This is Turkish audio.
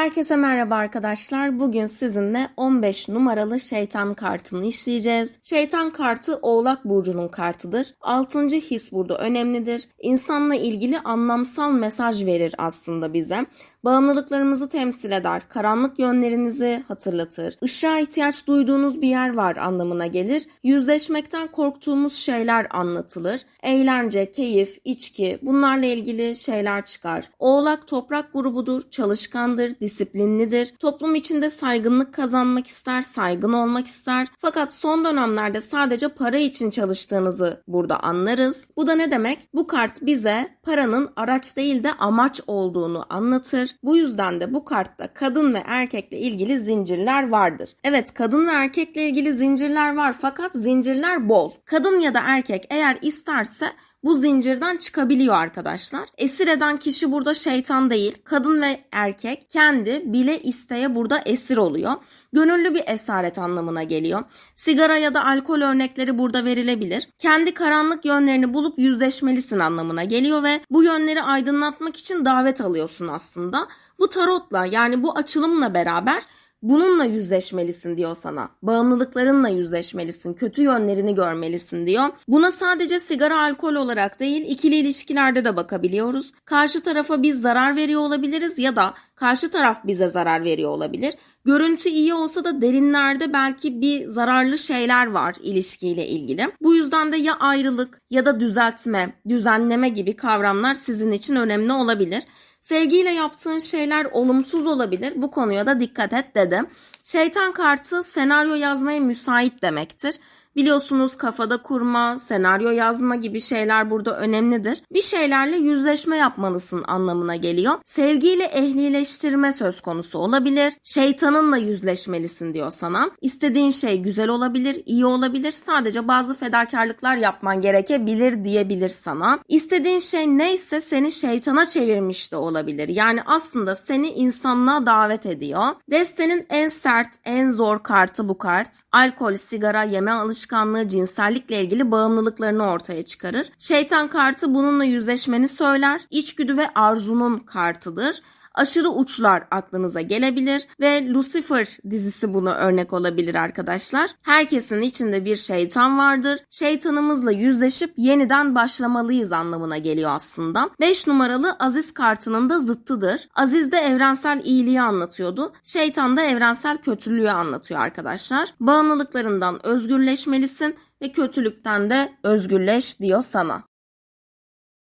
Herkese merhaba arkadaşlar. Bugün sizinle 15 numaralı şeytan kartını işleyeceğiz. Şeytan kartı Oğlak Burcu'nun kartıdır. 6. his burada önemlidir. İnsanla ilgili anlamsal mesaj verir aslında bize. Bağımlılıklarımızı temsil eder, karanlık yönlerinizi hatırlatır, ışığa ihtiyaç duyduğunuz bir yer var anlamına gelir, yüzleşmekten korktuğumuz şeyler anlatılır, eğlence, keyif, içki bunlarla ilgili şeyler çıkar. Oğlak toprak grubudur, çalışkandır, disiplinlidir, toplum içinde saygınlık kazanmak ister, saygın olmak ister. Fakat son dönemlerde sadece para için çalıştığınızı burada anlarız. Bu da ne demek? Bu kart bize paranın araç değil de amaç olduğunu anlatır. Bu yüzden de bu kartta kadın ve erkekle ilgili zincirler vardır. Evet kadın ve erkekle ilgili zincirler var fakat zincirler bol. Kadın ya da erkek eğer isterse bu zincirden çıkabiliyor arkadaşlar. Esir eden kişi burada şeytan değil. Kadın ve erkek kendi bile isteye burada esir oluyor. Gönüllü bir esaret anlamına geliyor. Sigara ya da alkol örnekleri burada verilebilir. Kendi karanlık yönlerini bulup yüzleşmelisin anlamına geliyor ve bu yönleri aydınlatmak için davet alıyorsun aslında. Bu tarotla yani bu açılımla beraber Bununla yüzleşmelisin diyor sana. Bağımlılıklarınla yüzleşmelisin. Kötü yönlerini görmelisin diyor. Buna sadece sigara alkol olarak değil ikili ilişkilerde de bakabiliyoruz. Karşı tarafa biz zarar veriyor olabiliriz ya da karşı taraf bize zarar veriyor olabilir. Görüntü iyi olsa da derinlerde belki bir zararlı şeyler var ilişkiyle ilgili. Bu yüzden de ya ayrılık ya da düzeltme, düzenleme gibi kavramlar sizin için önemli olabilir. Sevgiyle yaptığın şeyler olumsuz olabilir. Bu konuya da dikkat et dedim. Şeytan kartı senaryo yazmaya müsait demektir. Biliyorsunuz kafada kurma, senaryo yazma gibi şeyler burada önemlidir. Bir şeylerle yüzleşme yapmalısın anlamına geliyor. Sevgiyle ehlileştirme söz konusu olabilir. Şeytanınla yüzleşmelisin diyor sana. İstediğin şey güzel olabilir, iyi olabilir. Sadece bazı fedakarlıklar yapman gerekebilir diyebilir sana. İstediğin şey neyse seni şeytana çevirmiş de olabilir. Yani aslında seni insanlığa davet ediyor. Destenin en sert, en zor kartı bu kart. Alkol, sigara, yeme alışkanlığı cinsellikle ilgili bağımlılıklarını ortaya çıkarır. Şeytan kartı bununla yüzleşmeni söyler. İçgüdü ve arzunun kartıdır aşırı uçlar aklınıza gelebilir ve Lucifer dizisi bunu örnek olabilir arkadaşlar. Herkesin içinde bir şeytan vardır. Şeytanımızla yüzleşip yeniden başlamalıyız anlamına geliyor aslında. 5 numaralı Aziz kartının da zıttıdır. Aziz de evrensel iyiliği anlatıyordu. Şeytan da evrensel kötülüğü anlatıyor arkadaşlar. Bağımlılıklarından özgürleşmelisin ve kötülükten de özgürleş diyor sana.